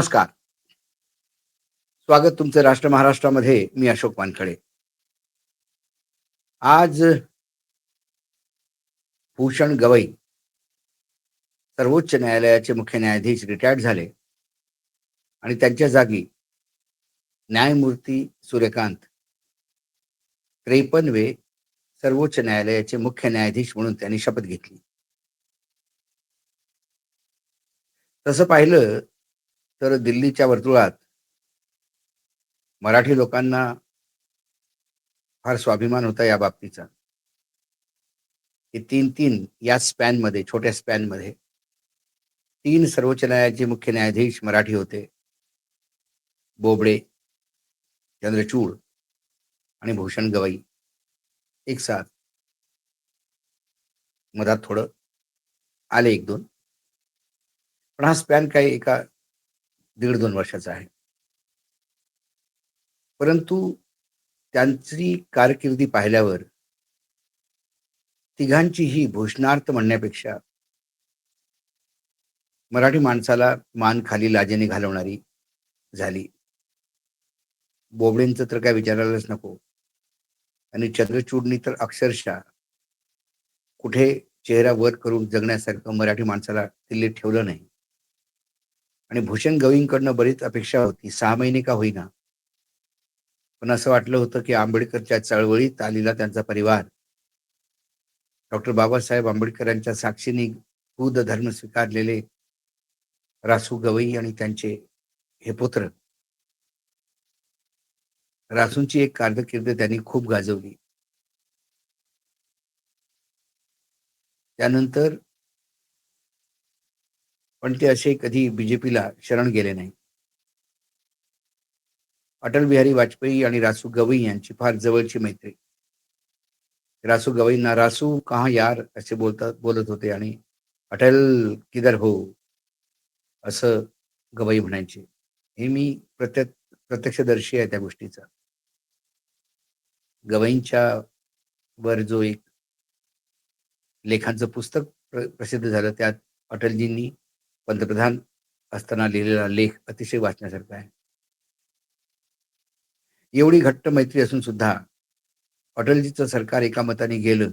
नमस्कार. स्वागत तुमचं राष्ट्र महाराष्ट्रामध्ये मी अशोक वानखडे. आज भूषण गवई सर्वोच्च न्यायालयाचे मुख्य न्यायाधीश रिटायर्ड झाले. आणि त्यांच्या जागी न्यायमूर्ती सूर्यकांत. त्रेपन्नवे सर्वोच्च न्यायालयाचे मुख्य न्यायाधीश म्हणून त्यांनी शपथ घेतली. तसं पाहिलं तर दिल्लीच्या वर्तुळात मराठी लोकांना फार स्वाभिमान होता या बाबतीचा. की तीन तीन या स्पॅनमध्ये छोट्या स्पॅनमध्ये तीन सर्वोच्च न्यायालयाचे मुख्य न्यायाधीश मराठी होते. बोबडे चंद्रचूड आणि भूषण गवई. एक साथ. मधात थोडं आले एक दोन. पण हा स्पॅन काही एका दीड दोन वर्षाचा आहे. परंतु त्यांची कारकिर्दी पाहिल्यावर तिघांची ही भूषणार्थ म्हणण्यापेक्षा मराठी माणसाला मान खाली लाजेने घालवणारी झाली. बोबडेंचं तर काय विचारायलाच नको. आणि चंद्रचूडनी तर अक्षरशः कुठे चेहरा वर करून जगण्यासारखं मराठी माणसाला दिल्लीत ठेवलं नाही. आणि भूषण गवईंकडनं बरीच अपेक्षा होती. सहा महिने का होईना. पण असं वाटलं होतं की आंबेडकरच्या चळवळीत आलेला त्यांचा परिवार. डॉक्टर बाबासाहेब आंबेडकरांच्या साक्षीने बुद्ध धर्म स्वीकारलेले रासू गवई आणि त्यांचे हे पुत्र. रासूंची एक कारकीर्द त्यांनी खूप गाजवली. त्यानंतर पण ते असे कधी बीजेपीला शरण गेले नाही. अटल बिहारी वाजपेयी आणि रासू गवई यांची फार जवळची मैत्री. रासू गवईंना रासू कहा यार? असे बोलतात बोलत होते आणि अटल किदर हो? असं गवई म्हणायचे. हे मी प्रत्यक्ष प्रत्यक्षदर्शी आहे त्या गोष्टीचा. गवईंच्या वर जो एक लेखांचं पुस्तक प्रसिद्ध झालं त्यात अटलजींनी पंतप्रधान असताना लिहिलेला लेख अतिशय वाचण्यासारखा आहे. एवढी घट्ट मैत्री असून सुद्धा अटलजीचं सरकार एका मताने गेलं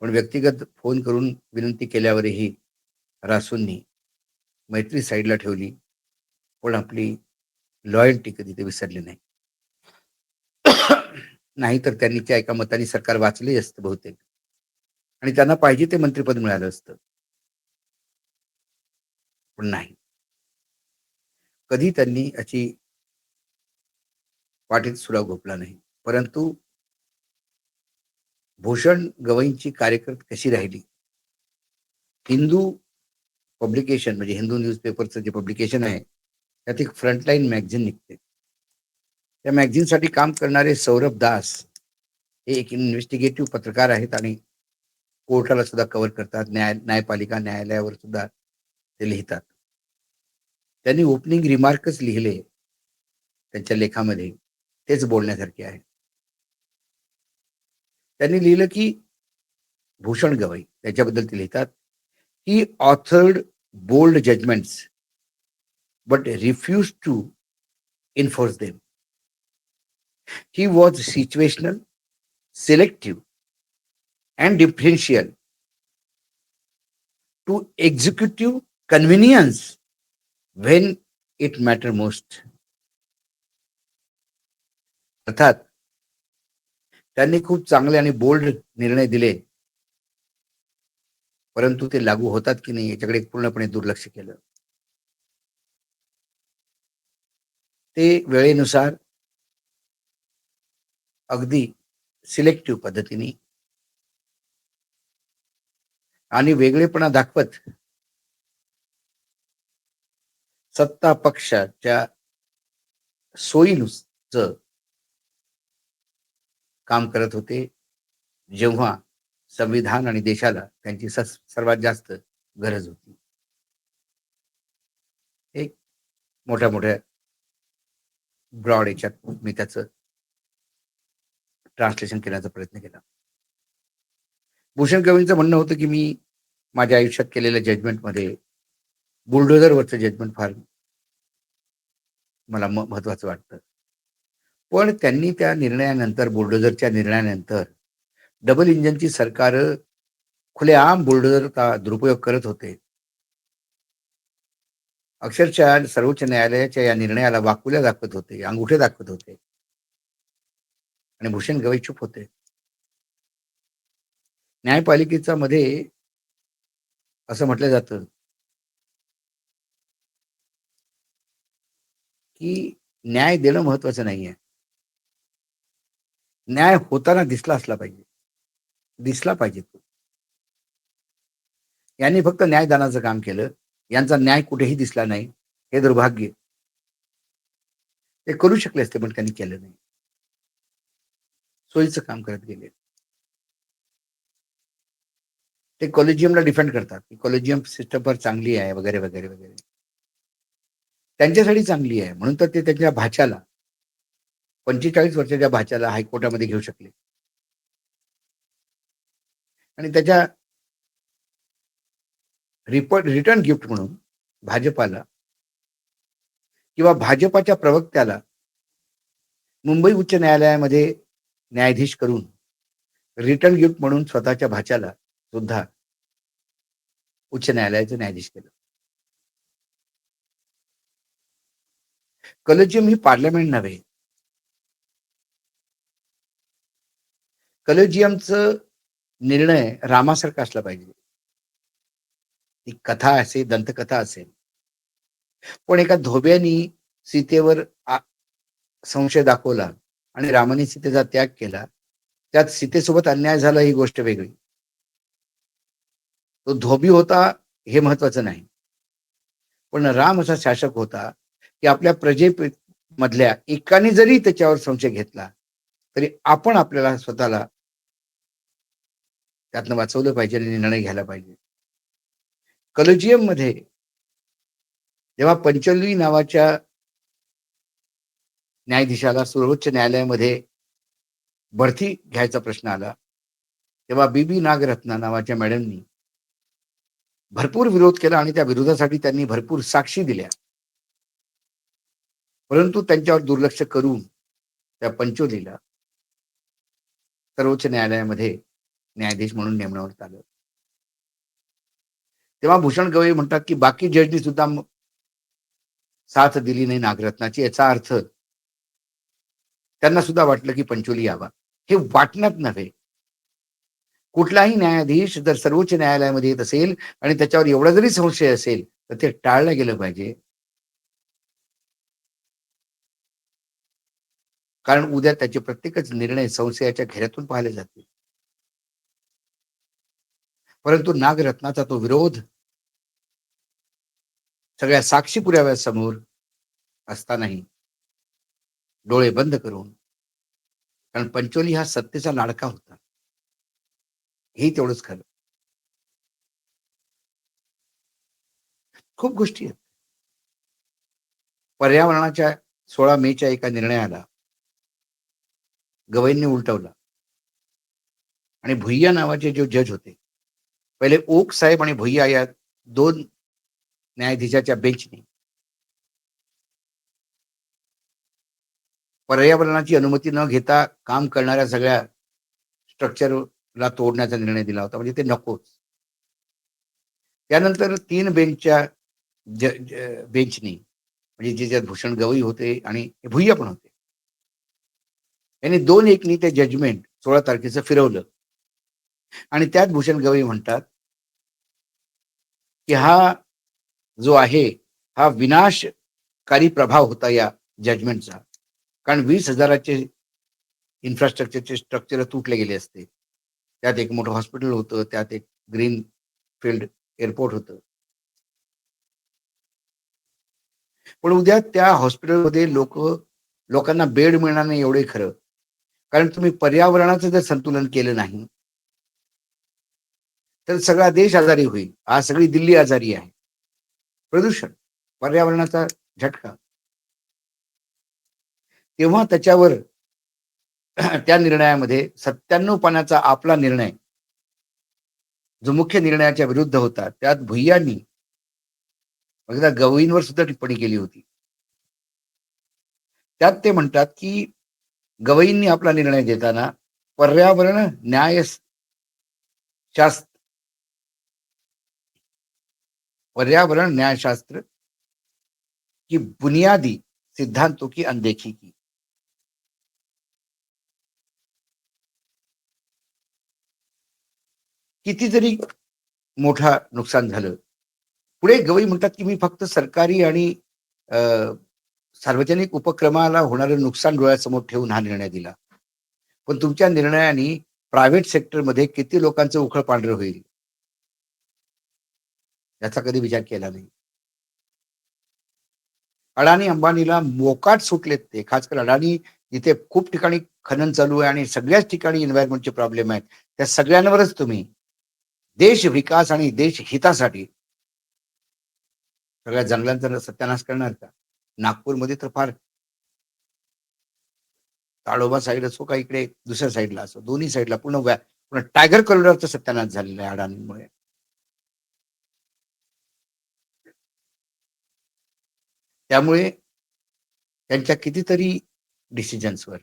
पण व्यक्तिगत फोन करून विनंती केल्यावरही रासूंनी मैत्री साईडला ठेवली पण आपली लॉयल्टी कधी ते विसरली नाही. नाहीतर त्यांनी त्या एका मताने सरकार वाचले असतं बहुतेक. आणि त्यांना पाहिजे ते मंत्रिपद मिळालं असतं. पण नाही. कधी त्यांनी याची पाठीत सुद्धा घोपला नाही. परंतु भूषण गवईंची कार्यकर्त कशी राहिली? हिंदू पब्लिकेशन म्हणजे हिंदू न्यूजपेपरचं जे पब्लिकेशन आहे त्यात एक फ्रंटलाईन मॅगझिन निघते. त्या मॅगझिनसाठी काम करणारे सौरभ दास हे एक इन्व्हेस्टिगेटिव्ह पत्रकार आहेत आणि कोर्टाला सुद्धा कव्हर करतात. न्याय न्यायपालिका न्यायालयावर सुद्धा ते लिहितात. त्यांनी ओपनिंग रिमार्कच लिहिले. त्यांच्या लेखामध्ये. तेच बोलण्यासारखे आहे. त्यांनी लिहिलं की, भूषण गवई, त्याच्याबद्दल ते लिहितात he authored bold judgments but refuse to enforce them he was situational selective and differential to executive convenience when it matter most अर्थात त्यांनी खूप चांगले आणि बोल्ड निर्णय दिले. परंतु ते लागू होतात की नाही याच्याकडे पूर्णपणे दुर्लक्ष केलं. ते वेळेनुसार अगदी सिलेक्टिव्ह पद्धतीने आणि वेगळेपणा दाखवत सत्ता पक्षाच्या सोयीनुच काम करत होते. जेव्हा संविधान आणि देशाला त्यांची सर्वात जास्त गरज होती. एक मोठ्या मोठ्या ब्रॉड याच्यात मी त्याचं ट्रान्सलेशन करण्याचा प्रयत्न केला. भूषण कवींचं म्हणणं होतं की मी माझ्या आयुष्यात केलेल्या जजमेंटमध्ये बुलडोझरवरचं जजमेंट फार मला महत्वाचं वाटतं. पण त्यांनी त्या निर्णयानंतर बुलडोझरच्या निर्णयानंतर डबल इंजनची सरकार खुलेआम बुलडोझरचा दुरुपयोग करत होते. अक्षरशः सर्वोच्च न्यायालयाच्या या निर्णयाला वाकुल्या दाखवत होते, अंगुठे दाखवत होते. आणि भूषण गवई चुप होते. न्यायपालिकेचा मध्ये असं म्हटलं जातं की न्याय देणं महत्वाचं नाहीये. न्याय होताना दिसला असला पाहिजे. दिसला पाहिजे तो. यांनी फक्त न्यायदानाचं काम केलं. यांचा न्याय कुठेही दिसला नाही. हे दुर्भाग्य. ते करू शकले असते पण त्यांनी केलं नाही. सोयीचं काम करत गेले. ते कॉलेजियमला डिफेंड करतात, की कॉलेजियम सिस्टम फार चांगली आहे वगैरे, वगैरे, वगैरे. त्यांच्यासाठी चांगली आहे म्हणून तर ते त्यांच्या भाच्याला 45 वर्षाच्या भाच्याला हायकोर्टामध्ये घेऊ शकले. आणि त्याच्या रिपोर्ट रिटर्न गिफ्ट म्हणून भाजपाला किंवा भाजपाच्या प्रवक्त्याला मुंबई उच्च न्यायालयामध्ये न्यायाधीश करून रिटर्न गिफ्ट म्हणून स्वतःच्या भाच्याला सुद्धा उच्च न्यायालयाचे न्यायाधीश केलं. कलेजियम ही पार्लमेंट नव्हे. कलेजियमचं निर्णय रामासारखा असला पाहिजे. ती कथा असेल, दंतकथा असेल. पण एका धोब्यानी सीतेवर संशय दाखवला आणि रामाने सीतेचा त्याग केला. त्यात सीतेसोबत अन्याय झाला ही गोष्ट वेगळी. तो धोबी होता हे महत्वाचं नाही. पण राम असा शासक होता, की आपल्या प्रजे मधल्या एकाने जरी त्याच्यावर संशय घेतला, तरी आपण आपल्याला स्वतःला त्यातनं वाचवलं पाहिजे आणि निर्णय घ्यायला पाहिजे. कलेजियममध्ये जेव्हा पंचोली नावाच्या न्यायाधीशाला सर्वोच्च न्यायालयामध्ये बढती घ्यायचा प्रश्न आला, तेव्हा बी.बी. नागरत्ना नावाच्या मॅडमनी भरपूर विरोध केला आणि त्या विरोधासाठी त्यांनी भरपूर साक्षी दिल्या. परंतु त्यांच्यावर दुर्लक्ष करून त्या पंचोलीला सर्वोच्च न्यायालयामध्ये न्यायाधीश म्हणून नेमण्यात आलं. तेव्हा भूषण गवई म्हणतात, की बाकी जजनी सुद्धा साथ दिली नाही नागरत्नाची याचा अर्थ त्यांना सुद्धा वाटलं की पंचोली यावा. हे वाटण्यात नव्हे. कुठलाही न्यायाधीश जर सर्वोच्च न्यायालयामध्ये येत असेल आणि त्याच्यावर एवढा जरी संशय असेल, तर ते टाळलं गेलं पाहिजे. कारण उद्या त्याचे प्रत्येकच निर्णय संशयाच्या घेऱ्यातून पाहिले जातील. परंतु नागरत्नाचा तो विरोध सगळ्या साक्षी पुराव्यासमोर असतानाही डोळे बंद करून कारण पंचोली हा सत्तेचा लाडका होता. हे तेवढंच खरं. खूप गोष्टी आहेत. पर्यावरणाच्या 16 मेच्या एका निर्णयाला गवईंनी उलटवला. आणि भुय्या नावाचे जे जज होते. पहिले ओक साहेब आणि भुय्या या दोन न्यायाधीशाच्या बेंचने पर्यावरणाची अनुमती न घेता काम करणाऱ्या सगळ्या स्ट्रक्चरला तोडण्याचा निर्णय दिला होता. म्हणजे ते नकोच. त्यानंतर तीन बेंचच्या ज बेंचनी म्हणजे ज्याच्यात भूषण गवई होते आणि भुय्या पण होते. यांनी दोन एकनी ते जजमेंट 16 तारखेचं फिरवलं. आणि त्यात भूषण गवई म्हणतात की हा जो आहे, हा विनाशकारी प्रभाव होता या जजमेंटचा. कारण 20,000चे इन्फ्रास्ट्रक्चरचे स्ट्रक्चर तुटले गेले असते. त्यात एक मोठं हॉस्पिटल होतं, त्यात एक ग्रीन फील्ड एअरपोर्ट होतं. पण उद्या त्या हॉस्पिटलमध्ये लोक लोकांना बेड मिळणार नाही एवढे खरं. कारण तुम्ही पर्यावरणाचं जर संतुलन केलं नाही तर सगळा देश आजारी होईल. आज सगळी दिल्ली आजारी आहे. प्रदूषण, पर्यावरणाचा झटका. तेव्हा त्याच्यावर त्या निर्णयामध्ये 97 पानाचा आपला निर्णय जो मुख्य निर्णयाच्या विरुद्ध होता, त्यात भुय्यांनी एकदा गवईंवर सुद्धा टिप्पणी केली होती त्यात ते म्हणतात की गवईंनी आपला निर्णय देताना पर्यावरण न्याय शास्त्र पर्यावरण न्यायशास्त्र की बुनियादी सिद्धांतों की अनदेखी की. कितीतरी मोठा नुकसान झालं. पुढे गवई म्हणतात की मी फक्त सरकारी आणि सार्वजनिक उपक्रमाला होणारं नुकसान डोळ्यासमोर ठेवून हा निर्णय दिला. पण तुमच्या निर्णयाने प्रायव्हेट सेक्टरमध्ये किती लोकांचं उखळ पांढरं होईल? याचा कधी विचार केला नाही. अडाणी अंबानीला मोकाट सुटलेत ते. खासकर अडाणी इथे खूप ठिकाणी खनन चालू आहे आणि सगळ्याच ठिकाणी एन्व्हायरमेंटचे प्रॉब्लेम आहेत. त्या सगळ्यांवरच तुम्ही देश विकास आणि देश हितासाठी सगळ्या जंगलांचा सत्यानाश करणार का? नागपूरमध्ये तर फार ताडोबा साईड असो का इकडे दुसऱ्या साईडला असो दोन्ही साईडला पूर्ण व्या- पूर्ण टायगर कॉरिडॉरचा सत्यानाश झालेला आहे अडाणीमुळे. त्यामुळे त्यांच्या कितीतरी डिसिजन्सवर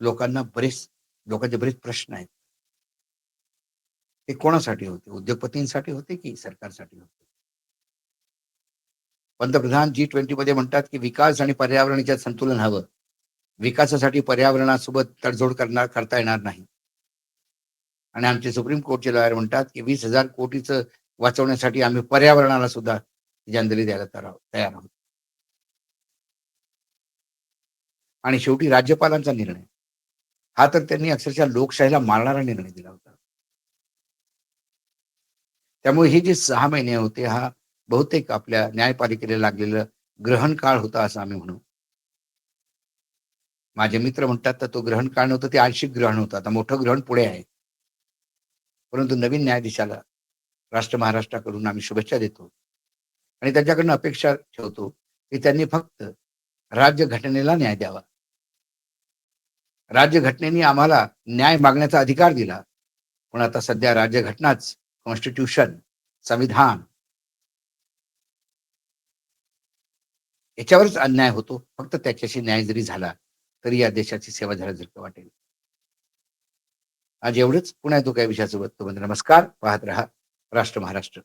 लोकांना बरेच लोकांचे बरेच प्रश्न आहेत. ते कोणासाठी होते? उद्योगपतींसाठी होते की सरकारसाठी होते? पंतप्रधान जी ट्वेंटी मध्ये म्हणतात की विकास आणि पर्यावरणाच्या संतुलन हवं. विकासासाठी पर्यावरणासोबत तडजोड करणार करता येणार नाही. आणि आमचे सुप्रीम कोर्टचे लॉयर म्हणतात की वीस हजार कोटीचं वाचवण्यासाठी आम्ही पर्यावरणाला सुद्धा तिजंजली द्यायला तयार आहोत. आणि शेवटी राज्यपालांचा निर्णय. हा तर त्यांनी अक्षरशः लोकशाहीला मारणारा निर्णय दिला होता. त्यामुळे हे जे सहा महिने होते हा बहुतेक आपल्या न्यायपालिकेला लागलेलं ग्रहण काळ होता असं आम्ही म्हणू. माझे मित्र म्हणतात तर तो ग्रहण काळ नव्हतं ते आंशिक ग्रहण होतं. आता मोठं ग्रहण पुढे आहे. परंतु नवीन न्यायाधीशाला राष्ट्र महाराष्ट्राकडून आम्ही शुभेच्छा देतो. आणि त्यांच्याकडनं अपेक्षा ठेवतो की त्यांनी फक्त राज्य घटनेला न्याय द्यावा. राज्यघटनेने आम्हाला न्याय मागण्याचा अधिकार दिला. पण आता सध्या राज्य घटनाच कॉन्स्टिट्यूशन संविधान. याच्यावरच अन्याय होतो. फक्त त्याच्याशी न्याय जरी झाला तरी या देशाची सेवा झाल्यासारखं वाटेल. आज एवढंच. पुन्हा तो काही विषयासोबत तो नमस्कार. पाहत रहा. राष्ट्र महाराष्ट्र.